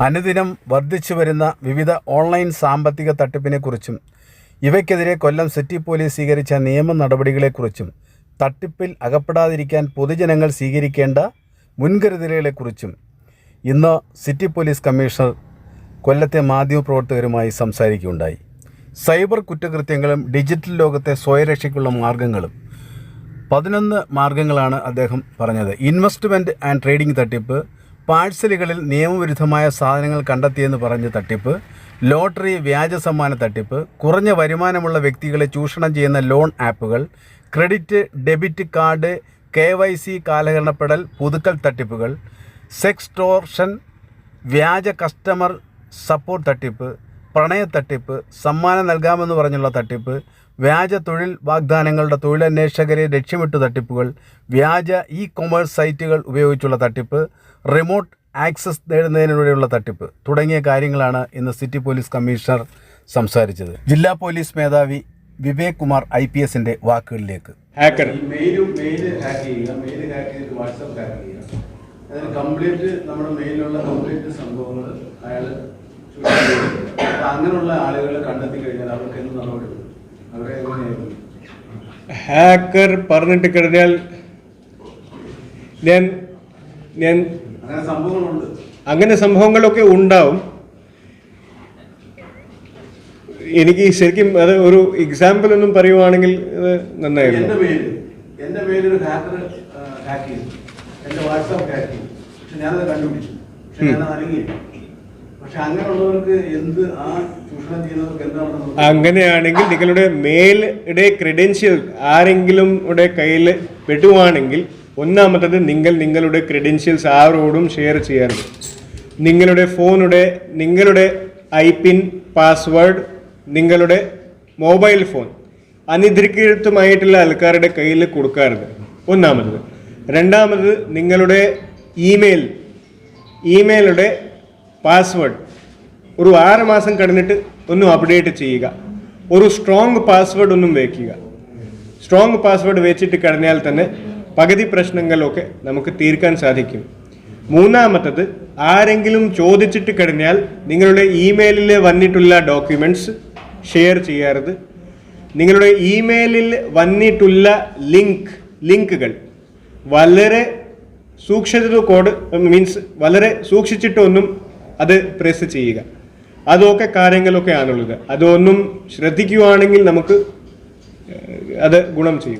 അനുദിനം വർദ്ധിച്ചു വരുന്ന വിവിധ ഓൺലൈൻ സാമ്പത്തിക തട്ടിപ്പിനെക്കുറിച്ചും ഇവയ്ക്കെതിരെ കൊല്ലം സിറ്റി പോലീസ് സ്വീകരിച്ച നിയമ നടപടികളെക്കുറിച്ചും തട്ടിപ്പിൽ അകപ്പെടാതിരിക്കാൻ പൊതുജനങ്ങൾ സ്വീകരിക്കേണ്ട മുൻകരുതലുകളെക്കുറിച്ചും ഇന്ന് സിറ്റി പോലീസ് കമ്മീഷണർ കൊല്ലത്തെ മാധ്യമപ്രവർത്തകരുമായി സംസാരിക്കുകയുണ്ടായി. സൈബർ കുറ്റകൃത്യങ്ങളും ഡിജിറ്റൽ ലോകത്തെ സ്വയരക്ഷയ്ക്കുള്ള മാർഗങ്ങളും പതിനൊന്ന് മാർഗങ്ങളാണ് അദ്ദേഹം പറഞ്ഞത്. ഇൻവെസ്റ്റ്മെന്റ് ആൻഡ് ട്രേഡിംഗ് തട്ടിപ്പ് പാഴ്സലുകളിൽ നിയമവിരുദ്ധമായ സാധനങ്ങൾ കണ്ടെത്തിയെന്ന് പറഞ്ഞ് തട്ടിപ്പ് ലോട്ടറി വ്യാജ സമ്മാന തട്ടിപ്പ് കുറഞ്ഞ വരുമാനമുള്ള വ്യക്തികളെ ചൂഷണം ചെയ്യുന്ന ലോൺ ആപ്പുകൾ credit debit card K Y C കാലഹരണപ്പെടൽ പുതുക്കൽ തട്ടിപ്പുകൾ സെക്സ് ടോർഷൻ വ്യാജ കസ്റ്റമർ സപ്പോർട്ട് തട്ടിപ്പ് പ്രണയത്തട്ടിപ്പ് സമ്മാനം നൽകാമെന്ന് പറഞ്ഞുള്ള തട്ടിപ്പ് വ്യാജ തൊഴിൽ വാഗ്ദാനങ്ങളുടെ തൊഴിലന്വേഷകരെ ലക്ഷ്യമിട്ട് തട്ടിപ്പുകൾ വ്യാജ ഇ കൊമേഴ്സ് സൈറ്റുകൾ ഉപയോഗിച്ചുള്ള തട്ടിപ്പ് റിമോട്ട് ആക്സസ് നേടുന്നതിനുള്ള തട്ടിപ്പ് തുടങ്ങിയ കാര്യങ്ങളാണ് ഇന്ന് സിറ്റി പോലീസ് കമ്മീഷണർ സംസാരിച്ചത്. ജില്ലാ പോലീസ് മേധാവി വിവേക് കുമാർ ഐ പി എസിന്റെ വാക്കുകളിലേക്ക്. ഹാക്കർ മെയിലും മെയിൽ ഹാക്ക് ചെയ്യുക. മെയിൽ ഹാക്ക് ചെയ്ത് വാട്സപ്പ് ഹാക്ക് ചെയ്യുക. അതിന് കംപ്ലീറ്റ് നമ്മുടെ മെയിലുള്ള കംപ്ലീറ്റ് സംഭവങ്ങൾ അയാൾ അങ്ങനെയുള്ള ആളുകളെ കണ്ടെത്തി കഴിഞ്ഞാൽ അവർക്ക് എന്ത് നടപടി? അവരെ എങ്ങനെയായിരുന്നു ഹാക്കർ പറഞ്ഞിട്ട് കഴിഞ്ഞാൽ ഞാൻ ഞാൻ അങ്ങനെ സംഭവങ്ങളുണ്ട്. അങ്ങനെ സംഭവങ്ങളൊക്കെ ഉണ്ടാവും. എനിക്ക് ശരിക്കും അത് ഒരു എക്സാമ്പിൾ ഒന്നും പറയുവാണെങ്കിൽ എന്റെ നന്നായിരുന്നു. എന്റെ എന്റെ മെയിൽ ഒരു ഹാക്കർ ഹാക്ക് ചെയ്തു. എന്റെ വാട്സപ്പ് ഹാക്ക് ചെയ്തു. പക്ഷെ ഞാനത് കണ്ടുപിടിച്ചു. പക്ഷെ അറിയില്ല അങ്ങനെയാണെങ്കിൽ നിങ്ങളുടെ മേലുടെ ക്രെഡൻഷ്യൽ ആരെങ്കിലും കയ്യിൽ പെടുവാണെങ്കിൽ ഒന്നാമത്തത് നിങ്ങൾ നിങ്ങളുടെ ക്രെഡൻഷ്യൽസ് ആരോടും ഷെയർ ചെയ്യരുത് നിങ്ങളുടെ ഫോണുടെ നിങ്ങളുടെ ഐ പിൻ പാസ്വേഡ് നിങ്ങളുടെ മൊബൈൽ ഫോൺ അനധികൃതമായിട്ടുള്ള ആൾക്കാരുടെ കയ്യിൽ കൊടുക്കരുത് ഒന്നാമത് രണ്ടാമത് നിങ്ങളുടെ ഇമെയിൽ ഇമെയിലുടെ പാസ്വേഡ് ഒരു ആറ് മാസം കഴിഞ്ഞിട്ട് ഒന്നും അപ്ഡേറ്റ് ചെയ്യുക. ഒരു സ്ട്രോങ് പാസ്വേഡ് ഒന്നും വയ്ക്കുക സ്ട്രോങ് പാസ്വേഡ് വെച്ചിട്ട് കഴിഞ്ഞാൽ തന്നെ പകുതി പ്രശ്നങ്ങളൊക്കെ നമുക്ക് തീർക്കാൻ സാധിക്കും. മൂന്നാമത്തത് ആരെങ്കിലും ചോദിച്ചിട്ട് കഴിഞ്ഞാൽ നിങ്ങളുടെ ഇമെയിലിൽ വന്നിട്ടുള്ള ഡോക്യുമെന്റ്സ് ഷെയർ ചെയ്യാറുത് നിങ്ങളുടെ ഇമെയിലിൽ വന്നിട്ടുള്ള ലിങ്ക് ലിങ്കുകൾ വളരെ സൂക്ഷിച്ചത് കോഡ് മീൻസ് വളരെ സൂക്ഷിച്ചിട്ടൊന്നും അത് പ്രസ് ചെയ്യുക. അതൊക്കെ കാര്യങ്ങളൊക്കെ ആണുള്ളത് അതൊന്നും ശ്രദ്ധിക്കുകയാണെങ്കിൽ നമുക്ക് അത് ഗുണം ചെയ്യും.